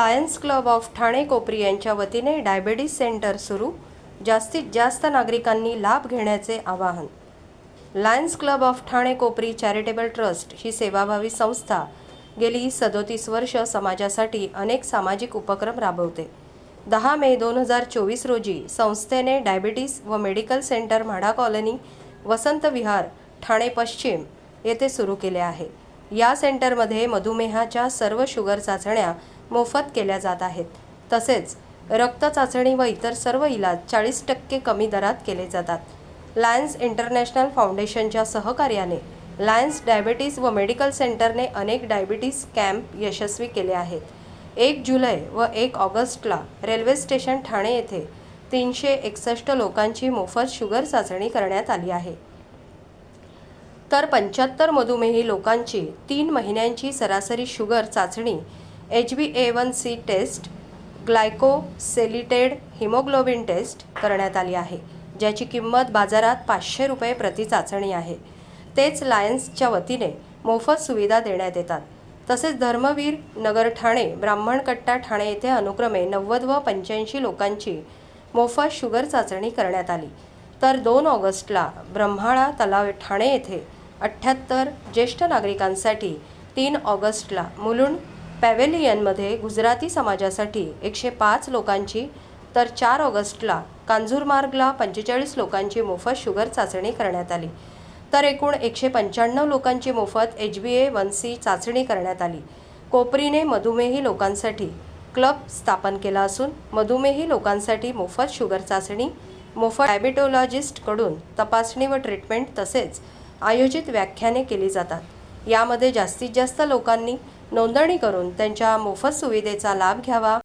Lions club of Thane Kopri यांच्या वतीने diabetes centre सुरू. जास्तीत जास्त नागरिकांनी लाभ घेण्याचे आवाहन. Lions club of Thane Kopri charitable trust ही सेवाभावी संस्था गेली सदोतीस वर्ष समाजासाठी अनेक सामाजिक उपक्रम राबवते. दहा मे दोन हजार चोवीस रोजी संस्थेने डायबिटीस व medical centre MHADA colony Vasant Vihar Thane पश्चिम येथे सुरू केले आहे. या सेंटरमध्ये मधुमेहाच्या सर्व शुगर चाचण्या मोफत केल्या जात आहेत. तसेच रक्त चाचणी व इतर सर्व इलाज चाळीस टक्के कमी दरात केले जातात. लायन्स इंटरनॅशनल फाउंडेशनच्या सहकार्याने लायन्स डायबिटीस व मेडिकल सेंटरने अनेक डायबिटीस कॅम्प यशस्वी केले आहेत. एक जुलै व एक ऑगस्टला रेल्वे स्टेशन ठाणे येथे तीनशे एकसष्ट लोकांची मोफत शुगर चाचणी करण्यात आली आहे. तर पंच्याहत्तर मधुमेही लोकांची तीन महिन्यांची सरासरी शुगर चाचणी H B A one C test glycosylated haemoglobin test करण्यात आली आहे ज्याची किंमत बाजारात पाचशे रुपये प्रति चाचणी आहे. तेच लायन्सच्या वतीने मोफत सुविधा देण्यात येतात. तसेच धर्मवीर नगर ठाणे ब्राह्मणकट्टा ठाणे येथे अनुक्रमे नव्वद व पंच्याऐंशी लोकांची मोफत शुगर चाचणी करण्यात आली. तर दोन ऑगस्टला ब्रह्माळा तलाव ठाणे येथे अठ्ठ्याहत्तर ज्येष्ठ नागरिकांसाठी तीन ऑगस्टला मुलुंड पॅव्हेलियनमध्ये गुजराती समाजासाठी एकशे पाच लोकांची तर चार ऑगस्टला कांजूरमार्गला पंचेचाळीस लोकांची मोफत शुगर चाचणी करण्यात आली. तर एकूण एकशे पंच्याण्णव लोकांची मोफत H B A one C चाचणी करण्यात आली. कोपरीने मधुमेही लोकांसाठी क्लब स्थापन केला असून मधुमेही लोकांसाठी मोफत शुगर चाचणी मोफत डायबिटोलॉजिस्टकडून तपासणी व ट्रीटमेंट तसेच आयोजित व्याख्याने केली जातात. यामध्ये जास्तीत जास्त लोकांनी नोंदणी करून त्यांच्या मोफत सुविधेचा लाभ घ्यावा.